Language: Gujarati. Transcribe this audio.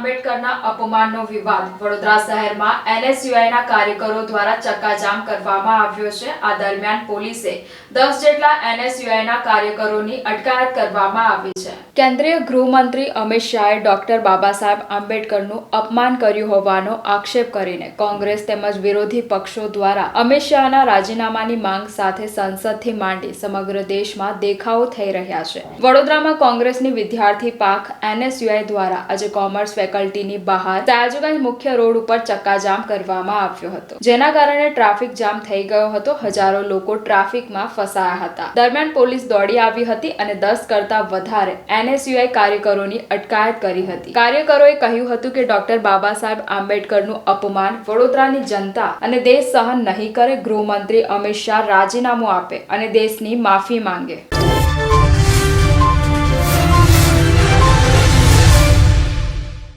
આંબેડકરના અપમાનનો વિવાદ. વડોદરા શહેરમાં એનએસયુઆઈના કાર્યકરો દ્વારા ચક્કાજામ કરવામાં આવ્યો છે. આ દરમિયાન પોલીસે દસ જેટલા એનએસયુઆઈના કાર્યકરોની અટકાયત કરવામાં આવી છે. કેન્દ્રીય ગૃહમંત્રી અમિત શાહે ડોક્ટર બાબા આંબેડકરનું અપમાન કર્યું હોવાનો આક્ષેપ કરીને કોંગ્રેસ તેમજ વિરોધી પક્ષો દ્વારા અમિત શાહના રાજીનામાની માંગ સાથે સંસદથી માંડી સમગ્ર દેશમાં દેખાવો થઈ રહ્યા છે. વડોદરામાં કોંગ્રેસની વિદ્યાર્થી પાક એનએસયુઆઈ દ્વારા આજે કોમર્સ ફેકલ્ટીની બહાર સયાજીગંજ મુખ્ય રોડ ઉપર ચક્કાજામ કરવામાં આવ્યો હતો, જેના કારણે ટ્રાફિક જામ થઈ ગયો હતો. હજારો લોકો ટ્રાફિકમાં ફસાયા હતા. દરમિયાન પોલીસ દોડી આવી હતી અને દસ કરતા વધારે એનએસયુઆઈ કાર્યકરોની અટકાયત કરી હતી. કાર્યકરોએ કહ્યું હતું કે ડોક્ટર બાબા સાહેબ આંબેડકરનું અપમાન વડોદરાની જનતા અને દેશ સહન નહીં કરે. ગૃહમંત્રી અમિત શાહ રાજીનામું આપે અને દેશની માફી માંગે.